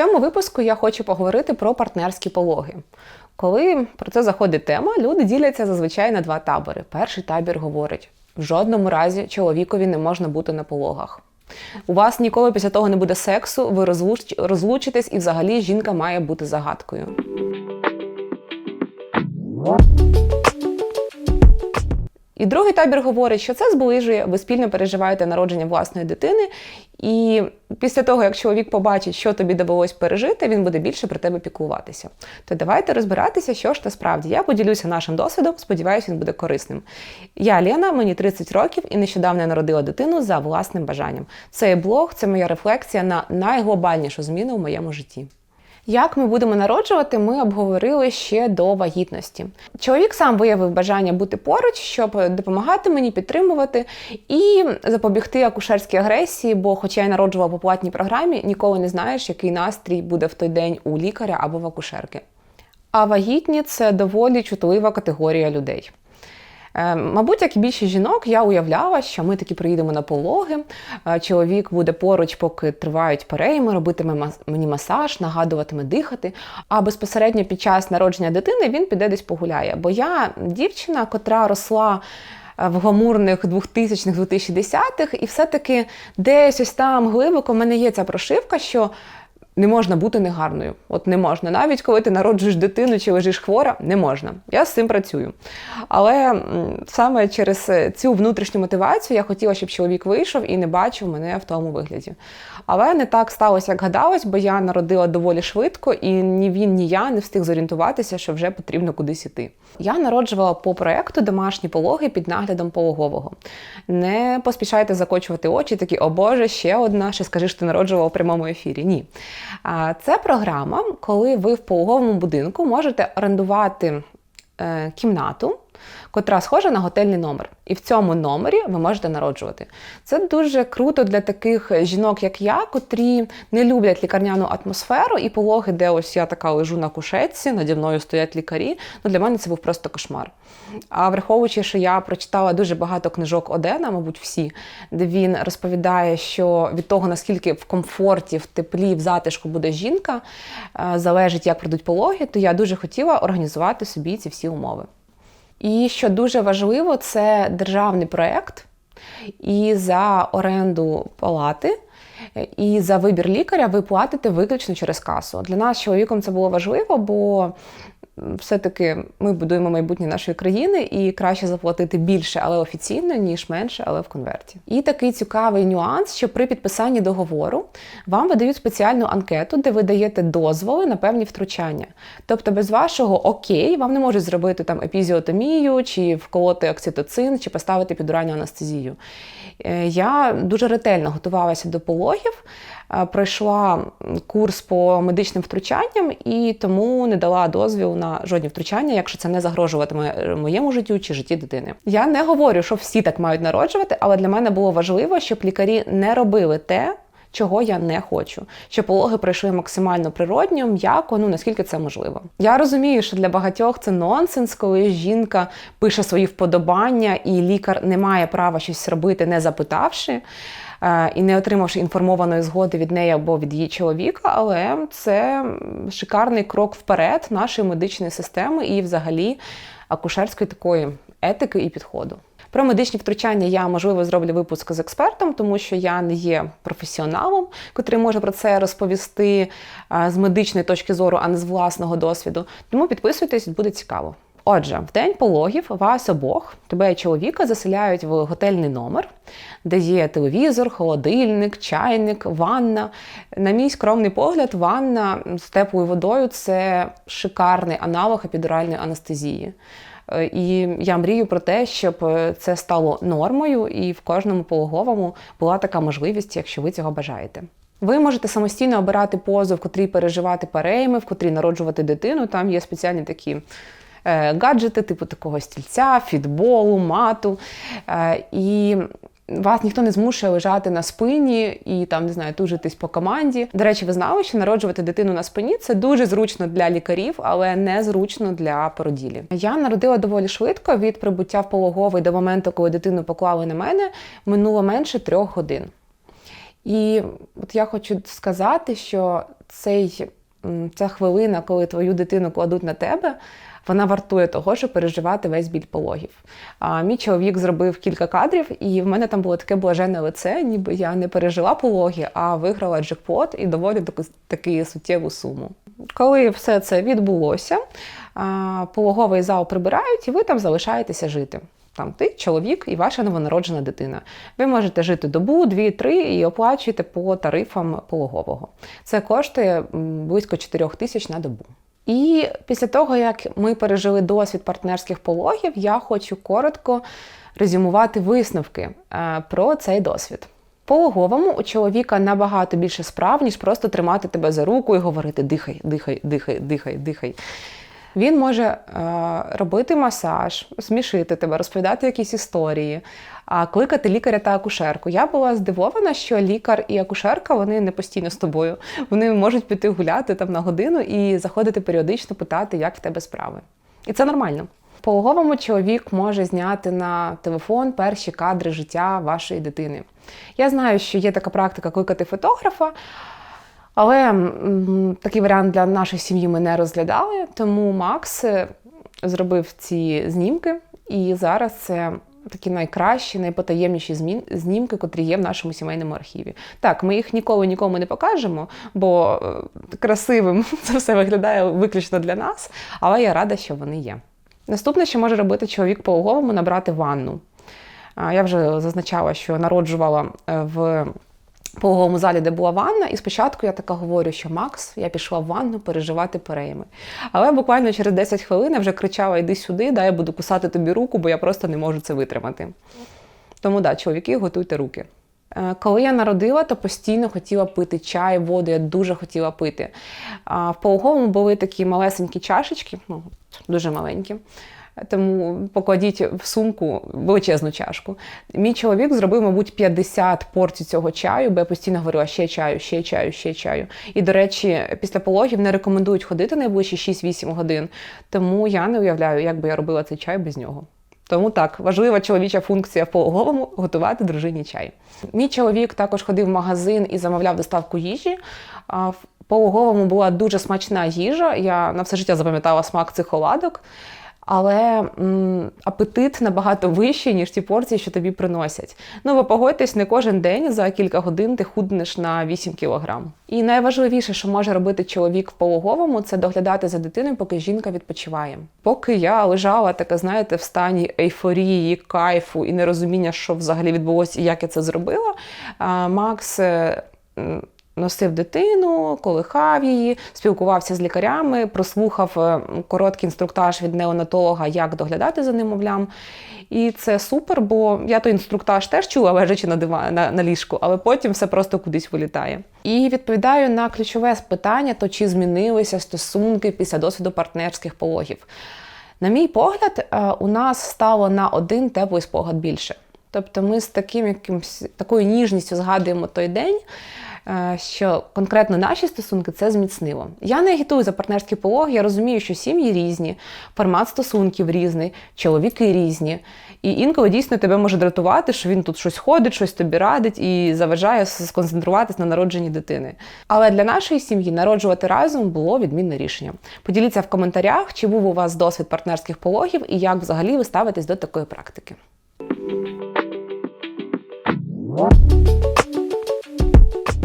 цьому випуску я хочу поговорити про партнерські пологи. Коли про це заходить тема, люди діляться зазвичай на два табори. Перший табір говорить: в жодному разі чоловікові не можна бути на пологах. У вас ніколи після того не буде сексу, ви розлуч... розлучитесь, і взагалі жінка має бути загадкою. І другий табір говорить, що це зближує, ви спільно переживаєте народження власної дитини, і після того, як чоловік побачить, що тобі довелось пережити, він буде більше про тебе піклуватися. То давайте розбиратися, що ж насправді. Я поділюся нашим досвідом, сподіваюся, він буде корисним. Я Лена, мені 30 років і нещодавно народила дитину за власним бажанням. Цей блог це моя рефлексія на найглобальнішу зміну в моєму житті. Як ми будемо народжувати, ми обговорили ще до вагітності. Чоловік сам виявив бажання бути поруч, щоб допомагати мені, підтримувати і запобігти акушерській агресії, бо, хоча я народжувала по платній програмі, ніколи не знаєш, який настрій буде в той день у лікаря або в акушерки. А вагітні це доволі чутлива категорія людей. Е, мабуть, як і більшість жінок, я уявляла, що ми таки приїдемо на пологи. е, Чоловік буде поруч, поки тривають перейми, робитиме мені масаж, нагадуватиме дихати. А безпосередньо під час народження дитини він піде десь погуляє. Бо я дівчина, котра росла. е, В гламурних 2000-х, 2010-х, і все-таки десь ось там глибоко в мене є ця прошивка, що не можна бути негарною. От не можна. Навіть коли ти народжуєш дитину чи лежиш хвора, не можна. Я з цим працюю. Але саме через е, цю внутрішню мотивацію я хотіла, щоб чоловік вийшов і не бачив мене в тому вигляді. Але не так сталося, як гадалось, бо я народила доволі швидко, і ні він, ні я не встиг зорієнтуватися, що вже потрібно кудись іти. Я народжувала по проекту домашні пологи під наглядом пологового. Не поспішайте закочувати очі, такі, о Боже, ще одна, ще скажи, що ти народжувала у прямому ефірі. Ні. Це програма, коли ви в пологовому будинку можете орендувати е, кімнату, котра схожа на готельний номер. І в цьому номері ви можете народжувати. Це дуже круто для таких жінок, як я, котрі не люблять лікарняну атмосферу і пологи, де ось я така лежу на кушетці, наді мною стоять лікарі. Ну, для мене це був просто кошмар. А враховуючи, що я прочитала дуже багато книжок Одена, мабуть, всі, де він розповідає, що від того, наскільки в комфорті, в теплі, в затишку буде жінка, е, залежить, як пройдуть пологи, то я дуже хотіла організувати собі ці всі умови. І що дуже важливо, це державний проєкт, і за оренду палати, і за вибір лікаря ви платите виключно через касу. Для нас чоловіком це було важливо, бо все-таки ми будуємо майбутнє нашої країни і краще заплатити більше, але офіційно, ніж менше, але в конверті. І такий цікавий нюанс, що при підписанні договору вам видають спеціальну анкету, де ви даєте дозволи на певні втручання. Тобто, без вашого окей, вам не можуть зробити там епізіотомію, чи вколоти окситоцин, чи поставити підуральну анестезію. Е, Я дуже ретельно готувалася до пологів, е, пройшла курс по медичним втручанням і тому не дала дозвіл на жодні втручання, якщо це не загрожуватиме моєму життю чи житті дитини. Я не говорю, що всі так мають народжувати, але для мене було важливо, щоб лікарі не робили те. Чого я не хочу, щоб пологи пройшли максимально природньо, м'яко, ну наскільки це можливо. Я розумію, що для багатьох це нонсенс, коли жінка пише свої вподобання, і лікар не має права щось робити, не запитавши е, і не отримавши інформованої згоди від неї або від її чоловіка. Але це шикарний крок вперед нашої медичної системи і, взагалі, акушерської такої етики і підходу. Про медичні втручання я можливо зроблю випуск з експертом, тому що я не є професіоналом, котрий може про це розповісти з медичної точки зору, а не з власного досвіду. Тому підписуйтесь, буде цікаво. Отже, в день пологів вас обох, тебе і чоловіка, заселяють в готельний номер, де є телевізор, холодильник, чайник, ванна. На мій скромний погляд, ванна з теплою водою це шикарний аналог епідуральної анестезії. Е, І я мрію про те, щоб е, це стало нормою, і в кожному пологовому була така можливість, якщо ви цього бажаєте. Ви можете самостійно обирати позу, в котрій переживати перейми, в котрій народжувати дитину. Там є спеціальні такі е, гаджети, типу такого стільця, фітболу, мату. І вас ніхто не змушує лежати на спині і там не знаю, тужитись по команді. До речі, ви знали, що народжувати дитину на спині це дуже зручно для лікарів, але не зручно для породілі. Я народила доволі швидко від прибуття в пологовий до моменту, коли дитину поклали на мене, минуло менше трьох годин. І от я хочу сказати, що цей, ця хвилина, коли твою дитину кладуть на тебе, вона вартує того, щоб переживати весь біль пологів. А мій чоловік зробив кілька кадрів, і в мене там було таке блаженне лице, ніби я не пережила пологи, а виграла джекпот і доволі таку суттєву суму. Коли все це відбулося, пологовий зал прибирають, і ви там залишаєтеся жити. Там ти, чоловік і ваша новонароджена дитина. Ви можете жити добу, дві, три і оплачуєте по тарифам пологового. Це коштує близько 4 тисяч на добу. І після того, як ми пережили досвід партнерських пологів, я хочу коротко резюмувати висновки е, про цей досвід. Пологовому у чоловіка набагато більше справ, ніж просто тримати тебе за руку і говорити дихай, дихай, дихай, дихай, дихай. Він може е, робити масаж, смішити тебе, розповідати якісь історії, а кликати лікаря та акушерку. Я була здивована, що лікар і акушерка вони не постійно з тобою. Вони можуть піти гуляти там на годину і заходити періодично питати, як в тебе справи. І це нормально. Пологовому чоловік може зняти на телефон перші кадри життя вашої дитини. Я знаю, що є така практика кликати фотографа, але такий варіант для нашої сім'ї ми не розглядали, тому Макс е, зробив ці знімки, і зараз це такі найкращі, найпотаємніші змін, знімки, котрі є в нашому сімейному архіві. Так, ми їх ніколи нікому не покажемо, бо е, красивим це все виглядає виключно для нас, але я рада, що вони є. Наступне, що може робити чоловік пологовому, набрати ванну. Я вже зазначала, що народжувала е, в пологовому залі, де була ванна, і спочатку я така говорю, що Макс, я пішла в ванну переживати перейми. Але буквально через 10 хвилин я вже кричала: Іди сюди, да, я буду кусати тобі руку, бо я просто не можу це витримати. Тому да, чоловіки, готуйте руки. Е, Коли я народила, то постійно хотіла пити чай, воду, я дуже хотіла пити. В пологовому були такі малесенькі чашечки, ну, дуже маленькі. Тому покладіть в сумку величезну чашку. Мій чоловік зробив, мабуть, 50 порцій цього чаю, бо я постійно говорила ще чаю, ще чаю, ще чаю. І, до речі, після пологів не рекомендують ходити найближчі 6-8 годин. Тому я не уявляю, як би я робила цей чай без нього. Тому так, важлива чоловіча функція в пологовому готувати дружині чай. Мій чоловік також ходив в магазин і замовляв доставку їжі. В пологовому була дуже смачна їжа. Я на все життя запам'ятала смак цих оладок. Але м, апетит набагато вищий, ніж ті порції, що тобі приносять. Ну, ви погодьтесь, не кожен день за кілька годин ти худнеш на 8 кілограм. І найважливіше, що може робити чоловік в пологовому, це доглядати за дитиною, поки жінка відпочиває. Поки я лежала, така, знаєте, в стані ейфорії, кайфу і нерозуміння, що взагалі відбулося і як я це зробила, Макс. Носив дитину, колихав її, спілкувався з лікарями, прослухав е, короткий інструктаж від неонатолога, як доглядати за немовлям. І це супер, бо я той інструктаж теж чула, лежачи на диван, на, на ліжку, але потім все просто кудись вилітає. І відповідаю на ключове питання: то чи змінилися стосунки після досвіду партнерських пологів. На мій погляд, е, у нас стало на один теплий спогад більше. Тобто ми з таким якимсь такою ніжністю згадуємо той день, що конкретно наші стосунки це зміцнило. Я не агітую за партнерський полог, я розумію, що сім'ї різні, формат стосунків різний, чоловіки різні. І інколи дійсно тебе може дратувати, що він тут щось ходить, щось тобі радить і заважає сконцентруватись на народженні дитини. Але для нашої сім'ї народжувати разом було відмінне рішення. Поділіться в коментарях, чи був у вас досвід партнерських пологів і як взагалі ви ставитесь до такої практики.